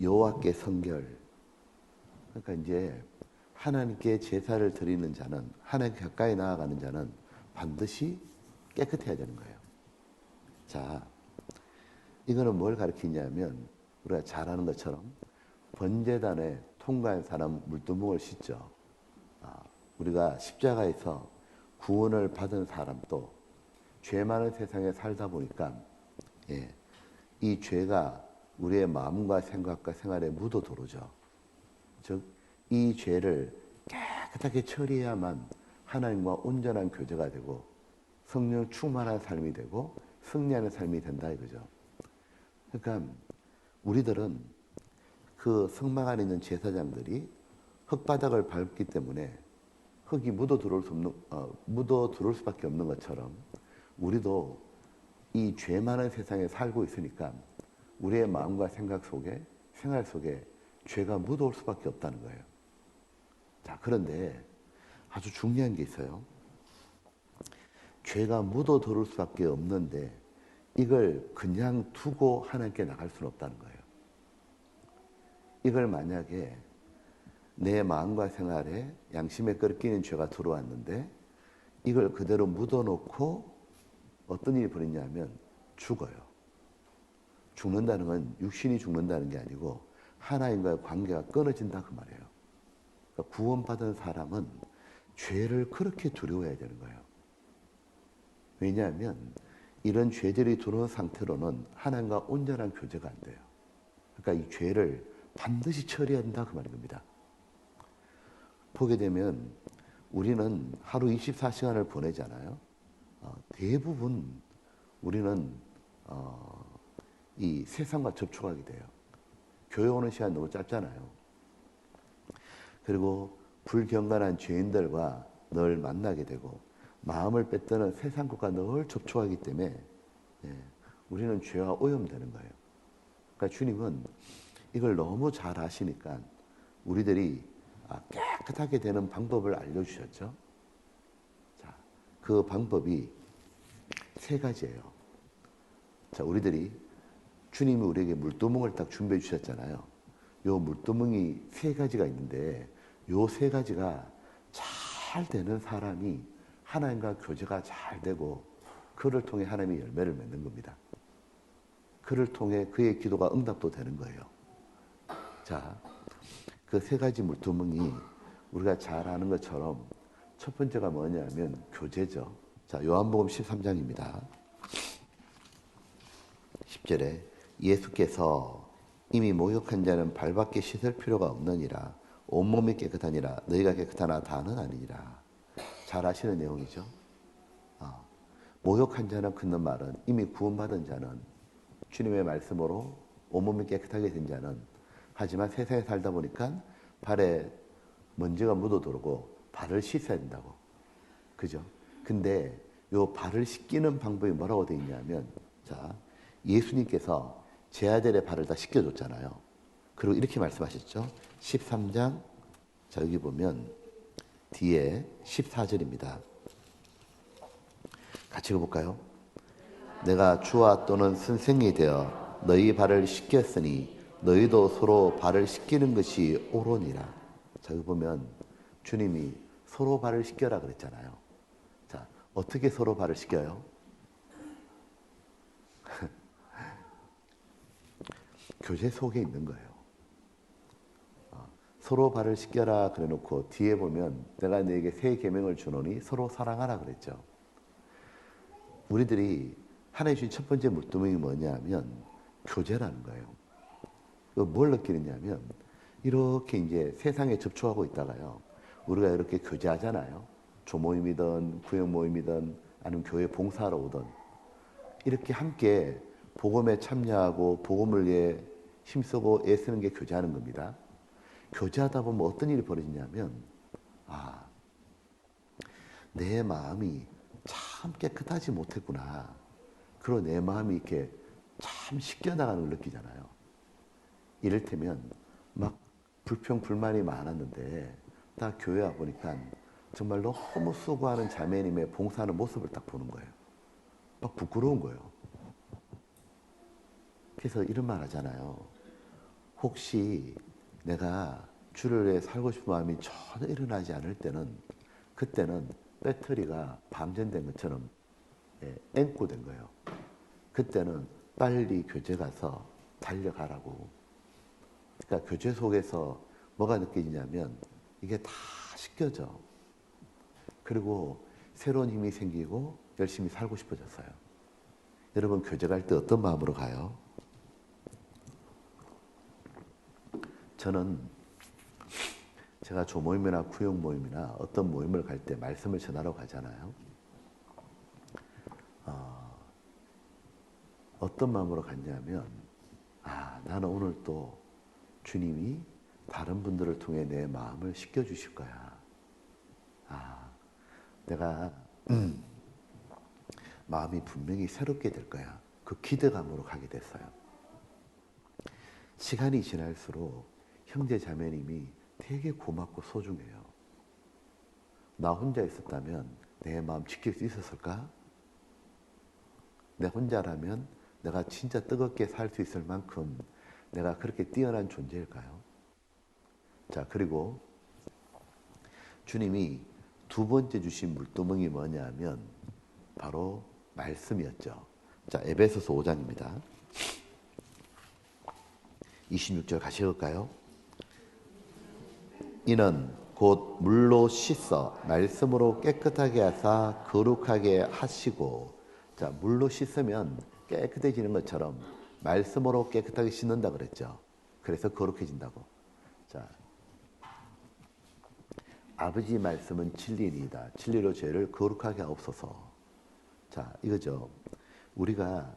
여호와께 성결. 그러니까 이제 하나님께 제사를 드리는 자는 하나님께 가까이 나아가는 자는 반드시 깨끗해야 되는 거예요. 자, 이거는 뭘 가르치냐면 우리가 잘 아는 것처럼 번제단에 통과한 사람 물두멍을 씻죠. 아, 우리가 십자가에서 구원을 받은 사람도 죄 많은 세상에 살다 보니까 예, 이 죄가 우리의 마음과 생각과 생활에 묻어 들어오죠. 즉, 이 죄를 깨끗하게 처리해야만 하나님과 온전한 교제가 되고 성령 충만한 삶이 되고 승리하는 삶이 된다 이거죠. 그러니까 우리들은 그 성막 안에 있는 제사장들이 흙바닥을 밟기 때문에 흙이 묻어 들어올 수 없는 어, 묻어 들어올 수밖에 없는 것처럼 우리도 이 죄 많은 세상에 살고 있으니까 우리의 마음과 생각 속에 생활 속에 죄가 묻어올 수밖에 없다는 거예요. 자, 그런데 아주 중요한 게 있어요. 죄가 묻어 들어올 수밖에 없는데 이걸 그냥 두고 하나님께 나갈 수는 없다는 거예요. 이걸 만약에 내 마음과 생활에 양심에 끓끼는 죄가 들어왔는데 이걸 그대로 묻어놓고 어떤 일이 벌이냐면 죽어요. 죽는다는 건 육신이 죽는다는 게 아니고 하나님과의 관계가 끊어진다 그 말이에요. 그러니까 구원받은 사람은 죄를 그렇게 두려워해야 되는 거예요. 왜냐하면 이런 죄들이 들어온 상태로는 하나님과 온전한 교제가 안 돼요. 그러니까 이 죄를 반드시 처리한다 그 말인 겁니다. 보게 되면 우리는 하루 24시간을 보내잖아요. 어, 대부분 우리는 어, 이 세상과 접촉하게 돼요. 교회 오는 시간 너무 짧잖아요. 그리고 불경건한 죄인들과 늘 만나게 되고 마음을 뺏드는 세상 것과 늘 접촉하기 때문에 예, 우리는 죄와 오염되는 거예요. 그러니까 주님은 이걸 너무 잘 아시니까 우리들이 아, 깨끗하게 되는 방법을 알려주셨죠. 자, 그 방법이 세 가지예요. 자, 우리들이 주님이 우리에게 물두멍을 딱 준비해 주셨잖아요. 요 물두멍이 세 가지가 있는데 요 세 가지가 잘 되는 사람이 하나님과 교제가 잘 되고 그를 통해 하나님의 열매를 맺는 겁니다. 그를 통해 그의 기도가 응답도 되는 거예요. 자, 그 세 가지 물두멍이 우리가 잘 아는 것처럼 첫 번째가 뭐냐면 교제죠. 자, 요한복음 13장입니다. 10절에 예수께서 이미 목욕한 자는 발밖에 씻을 필요가 없느니라 온몸이 깨끗하니라 너희가 깨끗하나 다는 아니니라 잘 아시는 내용이죠. 어. 목욕한 자는 끊는 말은 이미 구원받은 자는 주님의 말씀으로 온몸이 깨끗하게 된 자는 하지만 세상에 살다 보니까 발에 먼지가 묻어들고 발을 씻어야 된다고. 그죠? 근데 요 발을 씻기는 방법이 뭐라고 되어 있냐면 자, 예수님께서 제 아들의 발을 다 씻겨줬잖아요. 그리고 이렇게 말씀하셨죠. 13장, 자, 여기 보면 뒤에 14절입니다. 같이 읽어볼까요? 내가 주와 또는 선생이 되어 너희 발을 씻겼으니 너희도 서로 발을 씻기는 것이 옳으니라. 자, 여기 보면 주님이 서로 발을 씻겨라 그랬잖아요. 자, 어떻게 서로 발을 씻겨요? 교제 속에 있는 거예요. 어, 서로 발을 씻겨라 그래놓고 뒤에 보면 내가 너에게 새 계명을 주노니 서로 사랑하라 그랬죠. 우리들이 하나님 주신 첫 번째 물두멍이 뭐냐면 교제라는 거예요. 뭘 느끼느냐면 이렇게 이제 세상에 접촉하고 있다가요. 우리가 이렇게 교제하잖아요. 조모임이든 구역 모임이든 아니면 교회 봉사하러 오든 이렇게 함께 복음에 참여하고 복음을 위해 힘쓰고 애쓰는 게 교제하는 겁니다. 교제하다 보면 어떤 일이 벌어지냐면 아, 내 마음이 참 깨끗하지 못했구나. 그리고 내 마음이 이렇게 참 씻겨나가는 걸 느끼잖아요. 이를테면 막 불평, 불만이 많았는데 딱 교회 와 보니까 정말 너무 수고하는 자매님의 봉사하는 모습을 딱 보는 거예요. 막 부끄러운 거예요. 그래서 이런 말 하잖아요. 혹시 내가 주를 위해 살고 싶은 마음이 전혀 일어나지 않을 때는 그때는 배터리가 방전된 것처럼 예, 앵꼬된 거예요. 그때는 빨리 교제 가서 달려가라고. 그러니까 교제 속에서 뭐가 느껴지냐면 이게 다 씻겨져. 그리고 새로운 힘이 생기고 열심히 살고 싶어졌어요. 여러분 교제 갈 때 어떤 마음으로 가요? 저는 제가 조모임이나 구역 모임이나 어떤 모임을 갈 때 말씀을 전하러 가잖아요. 어, 떤 마음으로 갔냐면, 아, 나는 오늘 또 주님이 다른 분들을 통해 내 마음을 씻겨주실 거야. 아, 내가 음, 마음이 분명히 새롭게 될 거야. 그 기대감으로 가게 됐어요. 시간이 지날수록 형제 자매님이 되게 고맙고 소중해요. 나 혼자 있었다면 내 마음 지킬 수 있었을까? 내 혼자라면 내가 진짜 뜨겁게 살 수 있을 만큼 내가 그렇게 뛰어난 존재일까요? 자, 그리고 주님이 두 번째 주신 물두멍이 뭐냐면 바로 말씀이었죠. 자, 에베소서 5장입니다. 26절 가실까요? 이는 곧 물로 씻어 말씀으로 깨끗하게 하사 거룩하게 하시고 자 물로 씻으면 깨끗해지는 것처럼 말씀으로 깨끗하게 씻는다 그랬죠. 그래서 거룩해진다고. 자 아버지 말씀은 진리이다. 진리로 죄를 거룩하게 하옵소서. 자 이거죠. 우리가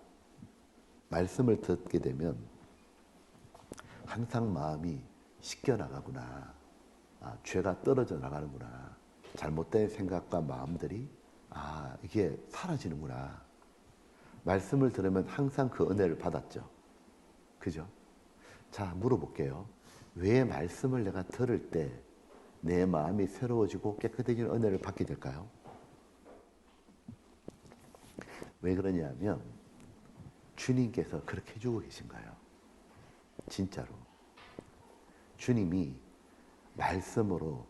말씀을 듣게 되면 항상 마음이 씻겨 나가구나. 아, 죄가 떨어져 나가는구나. 잘못된 생각과 마음들이 아 이게 사라지는구나. 말씀을 들으면 항상 그 은혜를 받았죠. 그죠? 자 물어볼게요. 왜 말씀을 내가 들을 때 내 마음이 새로워지고 깨끗해지는 은혜를 받게 될까요? 왜 그러냐면 주님께서 그렇게 해주고 계신 거예요. 진짜로. 주님이 말씀으로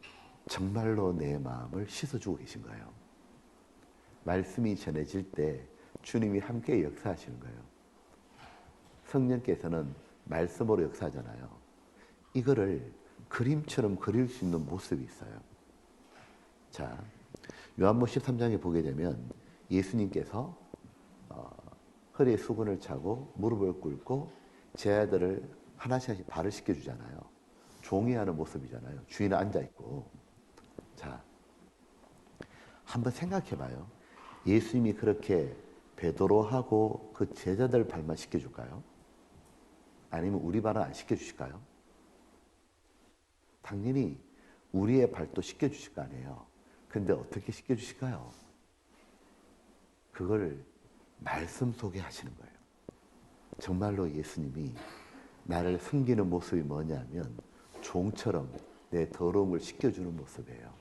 정말로 내 마음을 씻어주고 계신 거예요. 말씀이 전해질 때 주님이 함께 역사하시는 거예요. 성령께서는 말씀으로 역사하잖아요. 이거를 그림처럼 그릴 수 있는 모습이 있어요. 자, 요한복 13장에 보게 되면 예수님께서 어, 허리에 수건을 차고 무릎을 꿇고 제 아들을 하나씩 하나씩 발을 씻겨주잖아요. 종이 하는 모습이잖아요. 주인은 앉아있고. 자, 한번 생각해 봐요. 예수님이 그렇게 베드로하고 그 제자들 발만 씻겨줄까요? 아니면 우리 발은 안 씻겨주실까요? 당연히 우리의 발도 씻겨주실 거 아니에요. 근데 어떻게 씻겨주실까요? 그걸 말씀 속에 하시는 거예요. 정말로 예수님이 나를 숨기는 모습이 뭐냐면 종처럼 내 더러움을 씻겨주는 모습이에요.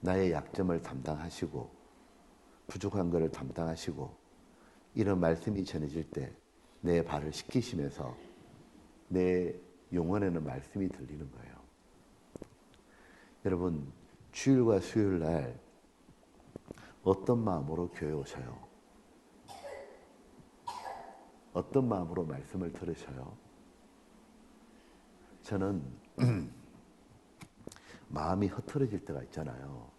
나의 약점을 담당하시고 부족한 것을 담당하시고 이런 말씀이 전해질 때 내 발을 씻기시면서 내 영혼에는 말씀이 들리는 거예요. 여러분 주일과 수요일 날 어떤 마음으로 교회 오셔요? 어떤 마음으로 말씀을 들으셔요? 저는 마음이 흐트러질 때가 있잖아요.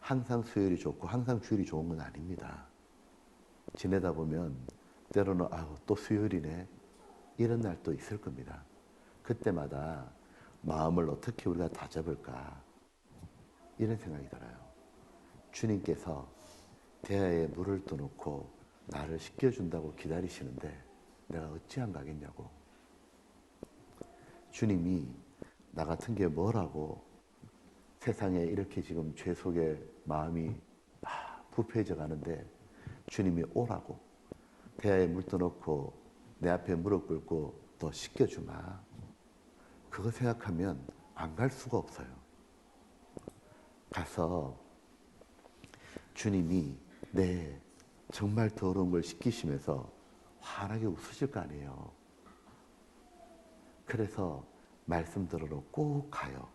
항상 수요일이 좋고 항상 주일이 좋은 건 아닙니다. 지내다 보면 때로는 아우 또 수요일이네 이런 날도 있을 겁니다. 그때마다 마음을 어떻게 우리가 다잡을까 이런 생각이 들어요. 주님께서 대야에 물을 떠놓고 나를 씻겨준다고 기다리시는데 내가 어찌 안 가겠냐고. 주님이 나 같은 게 뭐라고 세상에 이렇게 지금 죄 속에 마음이 부패해져 가는데 주님이 오라고 대야에 물 떠놓고 내 앞에 무릎 꿇고 더 씻겨주마. 그거 생각하면 안 갈 수가 없어요. 가서 주님이 내 정말 더러운 걸 씻기시면서 환하게 웃으실 거 아니에요. 그래서 말씀 들으러 꼭 가요.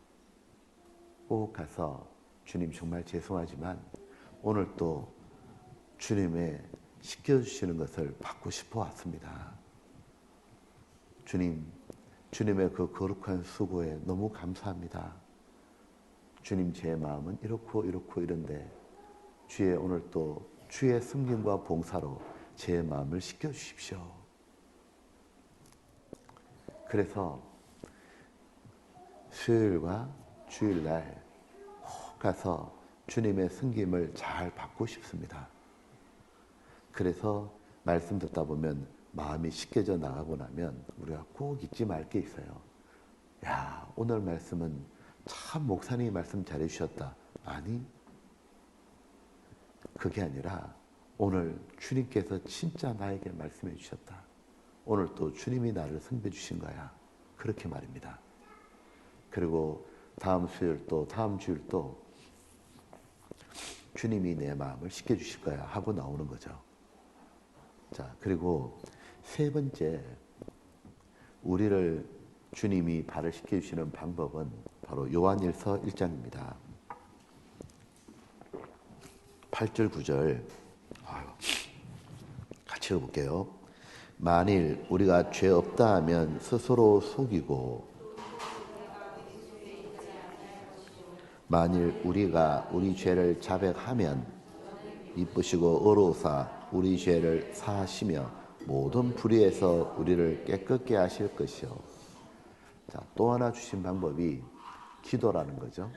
꼭 가서 주님 정말 죄송하지만 오늘 또 주님의 시켜주시는 것을 받고 싶어 왔습니다. 주님, 주님의 그 거룩한 수고에 너무 감사합니다. 주님 제 마음은 이렇고 이렇고 이런데 주의 오늘 또 주의 승김과 봉사로 제 마음을 씻겨주십시오. 그래서 수요일과 주일날 꼭 가서 주님의 승김을 잘 받고 싶습니다. 그래서 말씀 듣다 보면 마음이 씻겨져 나가고 나면 우리가 꼭 잊지 말 게 있어요. 야, 오늘 말씀은 참 목사님이 말씀 잘해 주셨다. 아니, 그게 아니라 오늘 주님께서 진짜 나에게 말씀해 주셨다. 오늘 또 주님이 나를 섬겨 주신 거야. 그렇게 말입니다. 그리고 다음 수요일 또 다음 주일 또 주님이 내 마음을 씻겨 주실 거야 하고 나오는 거죠. 자, 그리고 세 번째 우리를 주님이 발을 씻겨 주시는 방법은 바로 요한일서 1장입니다. 8절 9절 아유, 같이 읽어 볼게요. 만일 우리가 죄 없다 하면 스스로 속이고 만일 우리가 우리 죄를 자백하면 이쁘시고 어로사 우리 죄를 사하시며 모든 불의에서 우리를 깨끗게 하실 것이요. 자, 또 하나 주신 방법이 기도라는 거죠.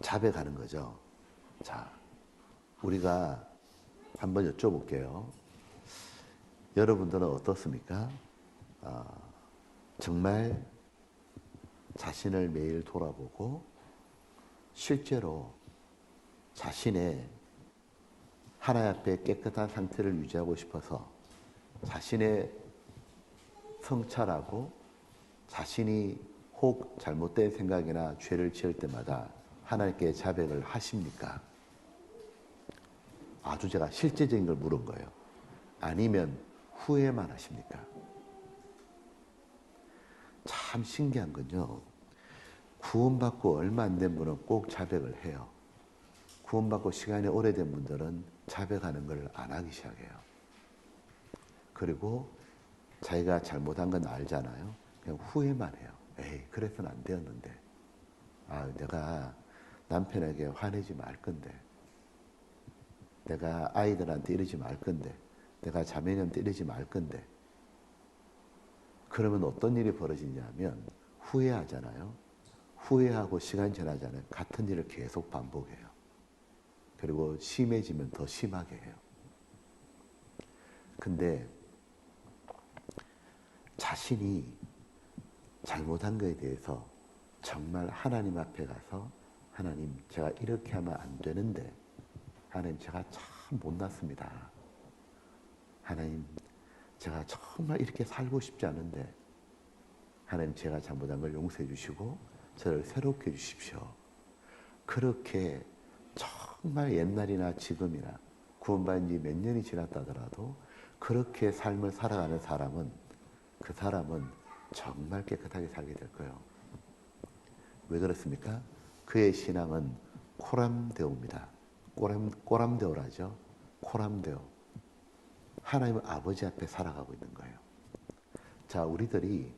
자백하는 거죠. 자, 우리가 한번 여쭤볼게요. 여러분들은 어떻습니까? 아, 정말 자신을 매일 돌아보고 실제로 자신의 하나님 앞에 깨끗한 상태를 유지하고 싶어서 자신의 성찰하고 자신이 혹 잘못된 생각이나 죄를 지을 때마다 하나님께 자백을 하십니까? 아주 제가 실제적인 걸 물은 거예요. 아니면 후회만 하십니까? 참 신기한 건요. 구원받고 얼마 안 된 분은 꼭 자백을 해요. 구원받고 시간이 오래된 분들은 자백하는 걸 안 하기 시작해요. 그리고 자기가 잘못한 건 알잖아요. 그냥 후회만 해요. 에이, 그래서는 안 되었는데. 아, 내가 남편에게 화내지 말 건데. 내가 아이들한테 이러지 말 건데. 내가 자매님한테 이러지 말 건데. 그러면 어떤 일이 벌어지냐면 후회하잖아요. 후회하고 시간 지나잖아요. 같은 일을 계속 반복해요. 그리고 심해지면 더 심하게 해요. 근데 자신이 잘못한 것에 대해서 정말 하나님 앞에 가서 하나님 제가 이렇게 하면 안 되는데 하나님 제가 참 못났습니다. 하나님 제가 정말 이렇게 살고 싶지 않은데 하나님 제가 잘못한 걸 용서해 주시고 저를 새롭게 해 주십시오. 그렇게 정말 옛날이나 지금이나 구원받은 지 몇 년이 지났다더라도 그렇게 삶을 살아가는 사람은 그 사람은 정말 깨끗하게 살게 될 거예요. 왜 그렇습니까? 그의 신앙은 코람데오입니다. 꼬람, 꼬람데오라죠. 코람데오. 하나님 아버지 앞에 살아가고 있는 거예요. 자, 우리들이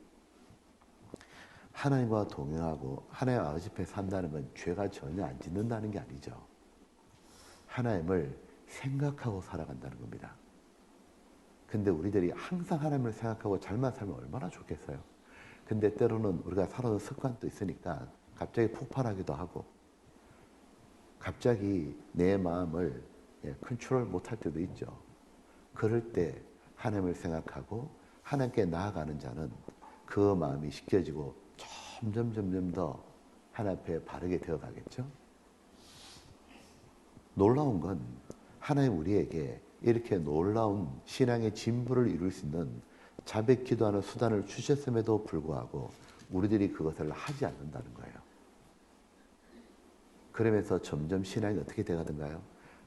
하나님과 동행하고 하나님 아버지 앞에 산다는 건 죄가 전혀 안 짓는다는 게 아니죠. 하나님을 생각하고 살아간다는 겁니다. 근데 우리들이 항상 하나님을 생각하고 잘만 살면 얼마나 좋겠어요. 근데 때로는 우리가 살아온 습관도 있으니까 갑자기 폭발하기도 하고 갑자기 내 마음을 예, 컨트롤 못할 때도 있죠. 그럴 때 하나님을 생각하고 하나님께 나아가는 자는 그 마음이 식혀지고 점점 점점 더 하나님 앞에 바르게 되어 가겠죠. 놀라운 건 하나님 우리에게 이렇게 놀라운 신앙의 진부를 이룰 수 있는 자백 기도하는 수단을 주셨음에도 불구하고 우리들이 그것을 하지 않는다는 거예요. 그러면서 점점 신앙이 어떻게 돼가든가요?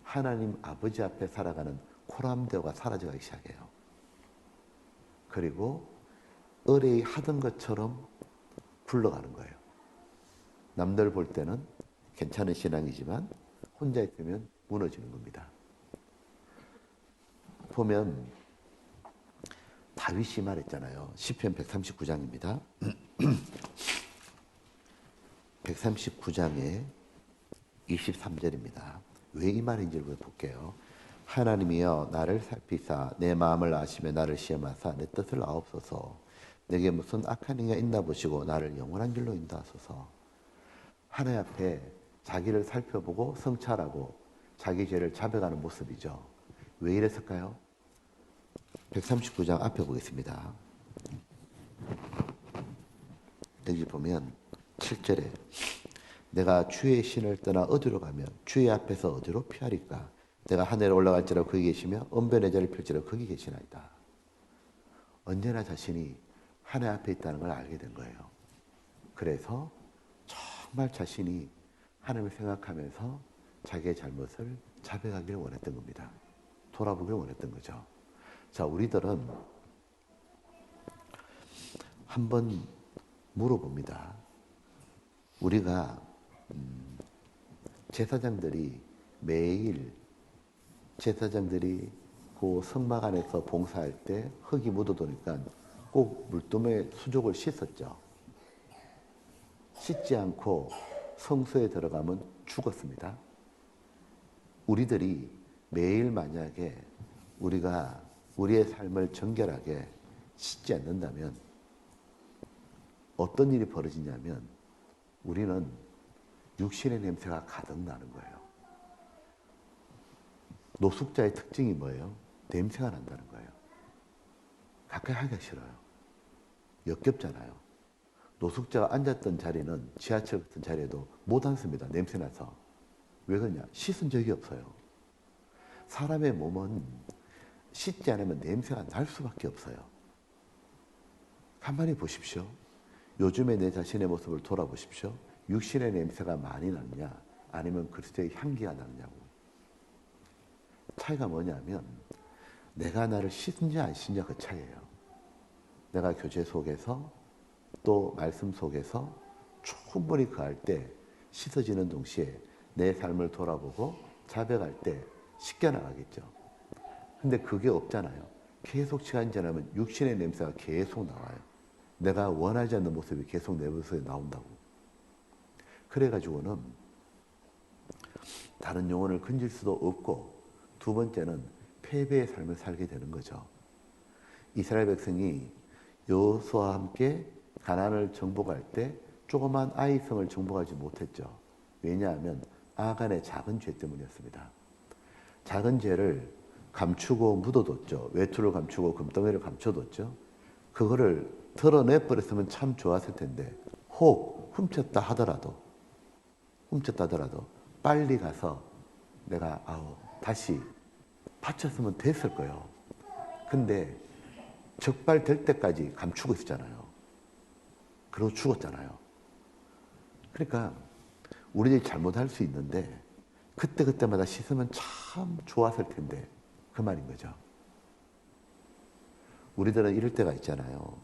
하나님 아버지 앞에 살아가는 코람대오가 사라져가기 시작해요. 그리고 의뢰 하던 것처럼 굴러가는 거예요. 남들 볼 때는 괜찮은 신앙이지만 혼자 있으면 무너지는 겁니다. 보면 다윗이 말했잖아요. 시편 139장입니다. 139장에 23절입니다. 왜 이 말인지를 볼게요. 하나님이여 나를 살피사 내 마음을 아시며 나를 시험하사 내 뜻을 아옵소서 내게 무슨 악한 행위가 있나 보시고 나를 영원한 길로 인도하소서 하나님 앞에 자기를 살펴보고 성찰하고 자기 죄를 잡아가는 모습이죠. 왜 이랬을까요? 139장 앞에 보겠습니다. 여기 보면 7절에 내가 주의 신을 떠나 어디로 가면 주의 앞에서 어디로 피하리까? 내가 하늘에 올라갈지라 거기 계시며 언변의 자를 펼지라 거기 계시나이다. 언제나 자신이 하늘 앞에 있다는 걸 알게 된 거예요. 그래서 정말 자신이 하나님을 생각하면서 자기의 잘못을 자백하기를 원했던 겁니다. 돌아보기를 원했던 거죠. 자, 우리들은 한번 물어봅니다. 우리가 음, 제사장들이 매일 제사장들이 그 성막 안에서 봉사할 때 흙이 묻어도니까 꼭 물두멍에 수족을 씻었죠. 씻지 않고 성소에 들어가면 죽었습니다. 우리들이 매일 만약에 우리가 우리의 삶을 정결하게 씻지 않는다면 어떤 일이 벌어지냐면 우리는 육신의 냄새가 가득 나는 거예요. 노숙자의 특징이 뭐예요? 냄새가 난다는 거예요. 가까이 하기가 싫어요. 역겹잖아요. 노숙자가 앉았던 자리는 지하철 같은 자리에도 못 앉습니다. 냄새나서. 왜 그러냐? 씻은 적이 없어요. 사람의 몸은 씻지 않으면 냄새가 날 수밖에 없어요. 가만히 보십시오. 요즘에 내 자신의 모습을 돌아보십시오. 육신의 냄새가 많이 나느냐, 아니면 그리스도의 향기가 나느냐고. 차이가 뭐냐면, 내가 나를 씻는지 안 씻냐 그 차이예요. 내가 교제 속에서 또 말씀 속에서 충분히 그할 때 씻어지는 동시에 내 삶을 돌아보고 자백할 때 씻겨 나가겠죠. 근데 그게 없잖아요. 계속 시간이 지나면 육신의 냄새가 계속 나와요. 내가 원하지 않는 모습이 계속 내 모습에 나온다고. 그래가지고는 다른 영혼을 건질 수도 없고 두 번째는 패배의 삶을 살게 되는 거죠. 이스라엘 백성이 여호수아와 함께 가나안을 정복할 때 조그만 아이성을 정복하지 못했죠. 왜냐하면 아간의 작은 죄 때문이었습니다. 작은 죄를 감추고 묻어뒀죠. 외투를 감추고 금덩이를 감춰뒀죠. 그거를 털어내버렸으면 참 좋았을 텐데 혹 훔쳤다 하더라도 훔쳤다 하더라도 빨리 가서 내가 아우 다시 바쳤으면 됐을 거예요. 근데 적발될 때까지 감추고 있었잖아요. 그러고 죽었잖아요. 그러니까 우리들이 잘못할 수 있는데 그때그때마다 씻으면 참 좋았을 텐데 그 말인 거죠. 우리들은 이럴 때가 있잖아요.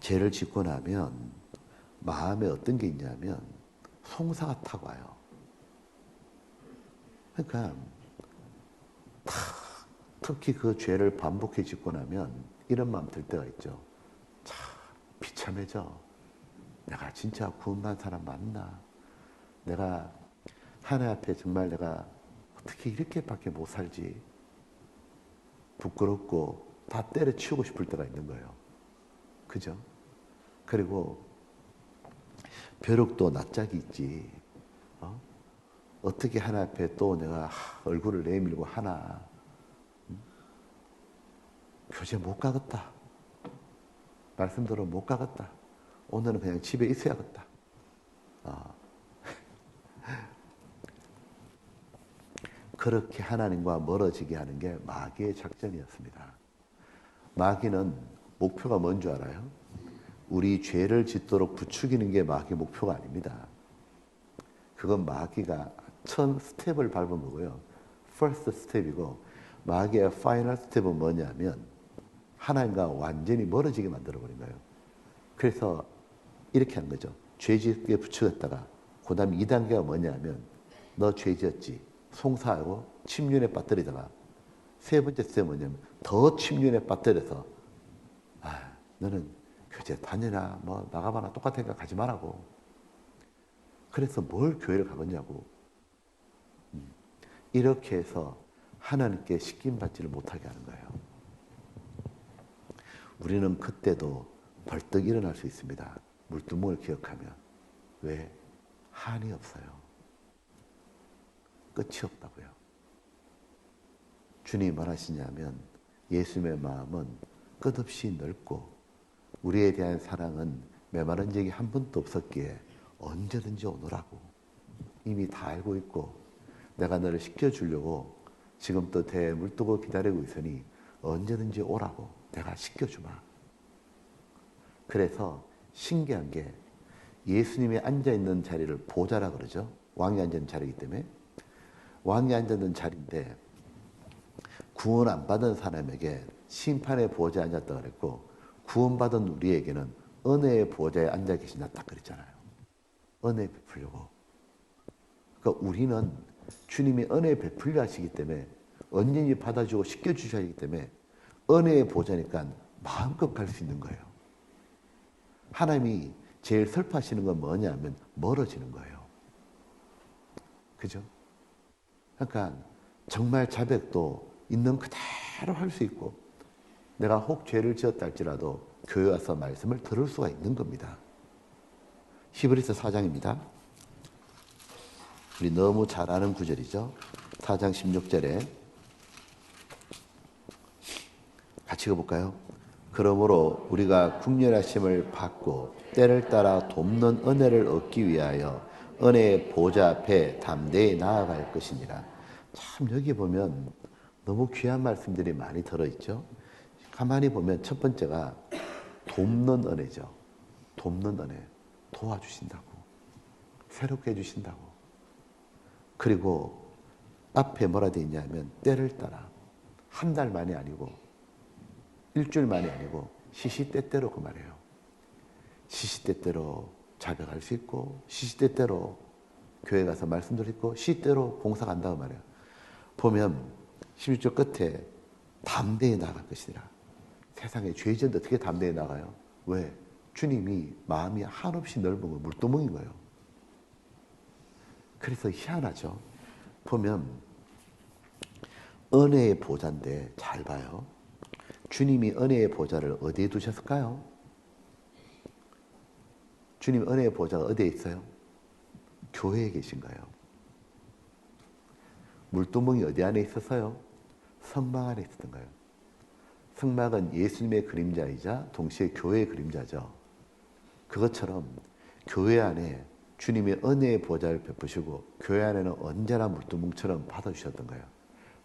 죄를 짓고 나면 마음에 어떤 게 있냐면 송사가 타고 와요. 그러니까 특히 그 죄를 반복해 짓고 나면 이런 마음 들 때가 있죠. 참 비참해져. 내가 진짜 구원받은 사람 맞나? 내가 하나님 앞에 정말 내가 어떻게 이렇게밖에 못 살지? 부끄럽고 다 때려치우고 싶을 때가 있는 거예요. 그죠? 그리고 벼룩도 낯짝이 있지. 어? 어떻게 하나 앞에 또 내가 얼굴을 내밀고 하나. 응? 교제 못 가겠다. 말씀대로 못 가겠다. 오늘은 그냥 집에 있어야겠다. 어. 그렇게 하나님과 멀어지게 하는 게 마귀의 작전이었습니다. 마귀는 목표가 뭔 줄 알아요? 우리 죄를 짓도록 부추기는 게 마귀 목표가 아닙니다. 그건 마귀가 첫 스텝을 밟은 거고요. first 스텝이고 마귀의 파이널 스텝은 뭐냐면 하나님과 완전히 멀어지게 만들어 버린 거예요. 그래서 이렇게 한 거죠. 죄짓게 붙여졌다가 그다음 2단계가 뭐냐면 너 죄지었지. 송사하고 침륜에 빠뜨리다가 세 번째 스텝 뭐냐면 더 침륜에 빠뜨려서 아 너는 교제 다녀라 뭐 나가봐라 똑같으니까 가지 말라고 그래서 뭘 교회를 가겠냐고 음, 이렇게 해서 하나님께 시킴 받지를 못하게 하는 거예요. 우리는 그때도 벌떡 일어날 수 있습니다. 물두멍을 기억하면 왜 한이 없어요. 끝이 없다고요. 주님이 말하시냐면 예수님의 마음은 끝없이 넓고 우리에 대한 사랑은 메마른 적이 한 번도 없었기에 언제든지 오너라고 이미 다 알고 있고 내가 너를 시켜주려고 지금 또 대물 뜨고 기다리고 있으니 언제든지 오라고 내가 시켜주마. 그래서 신기한 게 예수님이 앉아있는 자리를 보좌라 그러죠. 왕이 앉아있는 자리이기 때문에. 왕이 앉아있는 자리인데 구원 안 받은 사람에게 심판의 보좌에 앉았다 그랬고 구원받은 우리에게는 은혜의 보좌에 앉아 계신다 딱 그랬잖아요. 은혜 베풀려고. 그러니까 우리는 주님이 은혜 베풀려 하시기 때문에 언제든지 받아주고 시켜주셔야 하기 때문에 은혜의 보좌니까 마음껏 갈 수 있는 거예요. 하나님이 제일 슬퍼하시는 건 뭐냐면 멀어지는 거예요. 그죠? 그러니까 정말 자백도 있는 그대로 할 수 있고 내가 혹 죄를 지었다 할지라도 교회 와서 말씀을 들을 수가 있는 겁니다. 히브리서 4장입니다. 우리 너무 잘 아는 구절이죠. 4장 16절에 같이 읽어볼까요? 그러므로 우리가 국렬하심을 받고 때를 따라 돕는 은혜를 얻기 위하여 은혜의 보좌 앞에 담대히 나아갈 것이니라. 참 여기 보면 너무 귀한 말씀들이 많이 들어있죠. 가만히 보면 첫 번째가 돕는 은혜죠. 돕는 은혜. 도와주신다고. 새롭게 해주신다고. 그리고 앞에 뭐라 되어 있냐면 때를 따라 한 달 만이 아니고 일주일 만이 아니고 시시때때로 그 말이에요. 시시때때로 자백할 수 있고 시시때때로 교회 가서 말씀 드리고 시때로 봉사 간다고 말이에요. 보면 16절 끝에 담대히 나갈 것이라. 세상에 죄지는데 어떻게 담대히 나가요? 왜? 주님이 마음이 한없이 넓은 거 물두멍인 거예요. 그래서 희한하죠. 보면 은혜의 보좌인데 잘 봐요. 주님이 은혜의 보좌를 어디에 두셨을까요? 주님 은혜의 보좌가 어디에 있어요? 교회에 계신 거예요. 물두멍이 어디 안에 있었어요? 성막 안에 있었던 거예요. 성막은 예수님의 그림자이자 동시에 교회의 그림자죠. 그것처럼 교회 안에 주님의 은혜의 보좌를 베푸시고 교회 안에는 언제나 물두멍처럼 받아주셨던 거예요.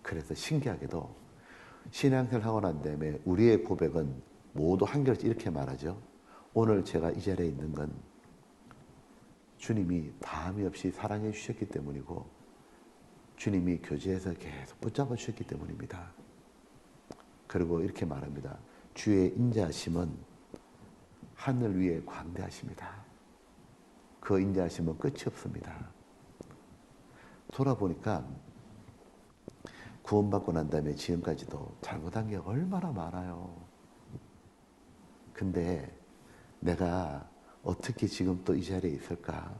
그래서 신기하게도 신앙생활 하고 난 다음에 우리의 고백은 모두 한결씩 이렇게 말하죠. 오늘 제가 이 자리에 있는 건 주님이 다함이 없이 사랑해 주셨기 때문이고 주님이 교제에서 계속 붙잡아 주셨기 때문입니다. 그리고 이렇게 말합니다. 주의 인자하심은 하늘 위에 광대하십니다. 그 인자하심은 끝이 없습니다. 돌아보니까 구원받고 난 다음에 지금까지도 잘못한 게 얼마나 많아요. 근데 내가 어떻게 지금 또 이 자리에 있을까?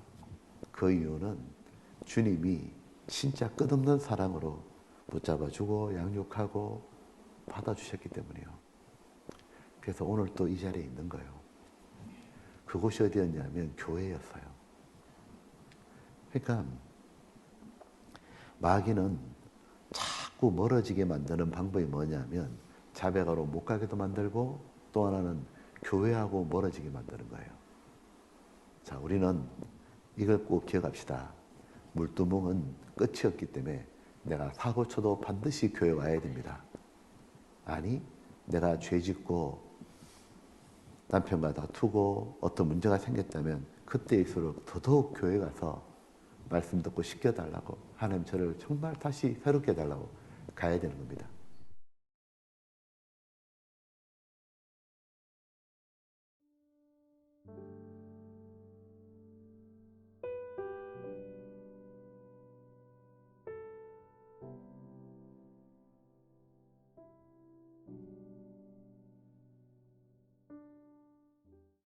그 이유는 주님이 진짜 끝없는 사랑으로 붙잡아주고 양육하고 받아주셨기 때문이에요. 그래서 오늘 또 이 자리에 있는 거예요. 그곳이 어디였냐면 교회였어요. 그러니까 마귀는 자꾸 멀어지게 만드는 방법이 뭐냐면 자백하러 못 가게도 만들고 또 하나는 교회하고 멀어지게 만드는 거예요. 자, 우리는 이걸 꼭 기억합시다. 물두멍은 끝이 없기 때문에 내가 사고 쳐도 반드시 교회 와야 됩니다. 아니, 내가 죄 짓고 남편과 다투고 어떤 문제가 생겼다면 그때일수록 더더욱 교회 가서 말씀 듣고 시켜달라고 하나님 저를 정말 다시 새롭게 해달라고 가야 되는 겁니다.